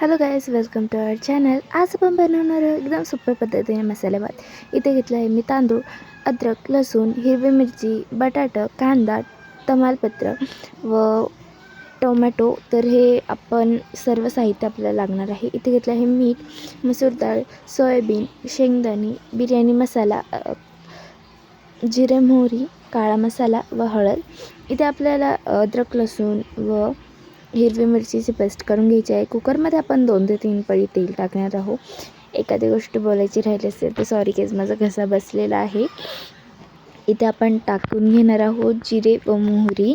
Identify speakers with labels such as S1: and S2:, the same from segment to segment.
S1: Hello guys welcome to our channel आज आपण बनवणार आहोत एकदम सोप्या पद्धतीने मसाले भात. इथे घेतला आहे मी तांदूळ अद्रक लसूण हिरवी मिरची बटाटा कांदा तमालपत्र व टोमॅटो. तर हे आपण सर्व साहित्य आपल्याला लागणार आहे. इथे घेतलं आहे मीठ मसूर डाळ सोयाबीन शेंगदाणे बिर्याणी मसाला जिरे मोहरी काळा मसाला व हळद. इथे आपल्याला अद्रक लसूण व हिरवी मिरचीची पेस्ट करून घ्यायची आहे. कुकरमध्ये आपण दोन ते तीन पळी तेल टाकणार आहोत. एखादी गोष्ट बोलायची राहिली असेल तर सॉरी केस माझा घसा बसलेला आहे. इथे आपण टाकून घेणार आहोत जिरे व मोहरी.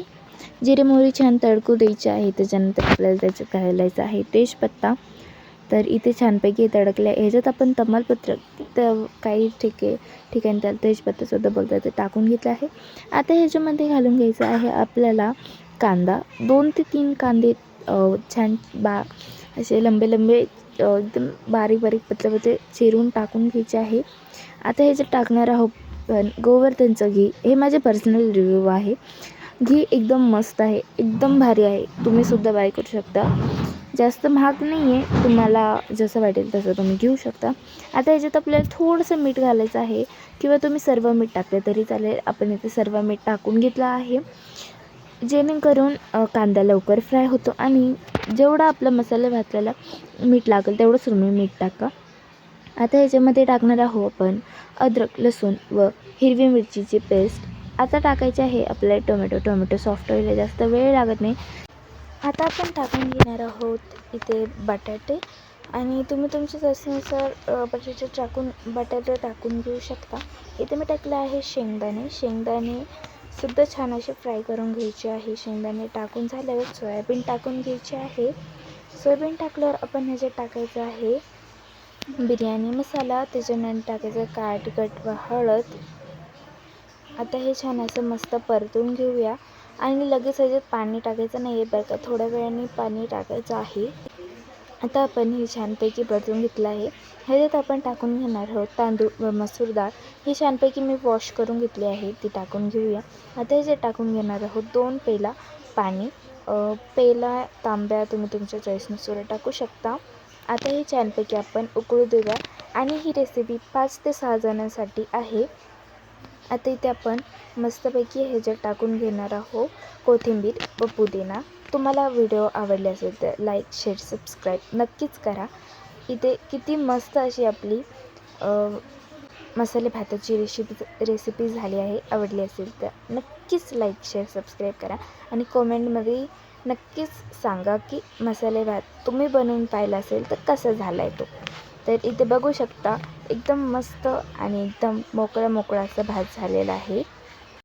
S1: जिरे मोहरी छान तडकू द्यायची आहे. त्याच्यानंतर आपल्याला त्याच्यात घालायचं आहे तेजपत्ता. तर इथे छानपैकी तडकले ह्याच्यात आपण तमालपत्र तर काही ठिके ठिकाणी त्याला तेजपत्तासुद्धा बोलतात ते टाकून घेतलं आहे. आता ह्याच्यामध्ये घालून घ्यायचं आहे आपल्याला कांदा दोन ते तीन कांदे छान बा असे लंबे लंबे एकदम बारीक बारीक पतले पतले चिरून टाकून घ्यायचे आहे. आता ह्याच्यात टाकणार आहोत पण गोवर्धनचं घी हे माझे पर्सनल रिव्ह्यू आहे. घी एकदम मस्त आहे एकदम भारी आहे. तुम्हीसुद्धा बाय करू शकता. जास्त महाग नाही आहे तुम्हाला जसं वाटेल तसं तुम्ही घेऊ शकता. आता ह्याच्यात आपल्याला थोडंसं मीठ घालायचं आहे किंवा तुम्ही सर्व मीठ टाकले तरी चालेल. आपण इथे सर्व मीठ टाकून घेतलं आहे. जेणेकरून कांदा लवकर फ्राय होतो आणि जेवढा आपला मसाला भाताला मीठ लागेल तेवढंच तुम्ही मीठ टाका. आता ह्याच्यामध्ये टाकणार आहोत आपण अद्रक लसूण व हिरवी मिरचीची पेस्ट. आता टाकायचे आहे आपल्या टोमॅटो. टोमॅटो सॉफ्ट व्हायला जास्त वेळ लागत नाही. आता आपण टाकून घेणार आहोत इथे बटाटे. आणि तुम्ही तुमच्या चवीनुसार अ, बटाटे टाकून बटाटे टाकून घेऊ शकता. इथे मी टाकलं आहे शेंगदाणे. शेंगदाणे सुद्धा छान असे फ्राय करून घ्यायचे आहे. शेंगदाणे टाकून झाल्यावर सोयाबीन टाकून घ्यायचे आहे. सोयाबीन टाकल्यावर आपण ह्याच्यात टाकायचं आहे बिर्याणी मसाला त्याच्यानंतर टाकायचं काळा तिखट व हळद. आता हे छान असं मस्त परतून घेऊया. आणि लगेच ह्याच्यात पाणी टाकायचं नाही आहे बरं का थोड्या वेळाने पाणी टाकायचं आहे. आता आपण हे छानपैकी परतून घेतलं आहे. ह्याच्यात आपण टाकून घेणार आहोत तांदूळ व मसूर डाळ ही छानपैकी मी वॉश करून घेतली आहे ती टाकून घेऊया. आता ह्याच्यात टाकून घेणार आहोत दोन पेला पाणी. पेला तांब्या तुम्ही तुमच्या चॉईसनुसार टाकू शकता. आता हे छानपैकी आपण उकळू देऊया. आणि ही रेसिपी पाच ते सहा जणांसाठी आहे. आता इथे आपण मस्तपैकी ह्याच्यात टाकून घेणार आहोत कोथिंबीर व पुदिना तुम्हाला व्हिडिओ आवडले असेल तर लाईक शेअर सबस्क्राईब नक्कीच करा. इथे किती मस्त अशी आपली मसाले भाताची रेसिपी रेसिपी झाली आहे आवडली असेल तर नक्कीच लाईक शेअर सबस्क्राईब करा. आणि कॉमेंटमध्ये नक्कीच सांगा की मसाले भात तुम्ही बनवून पाहिला असेल तर कसा झाला आहे तो. तर इथे बघू शकता एकदम मस्त आणि एकदम मोकळा मोकळा असा भात झालेला आहे.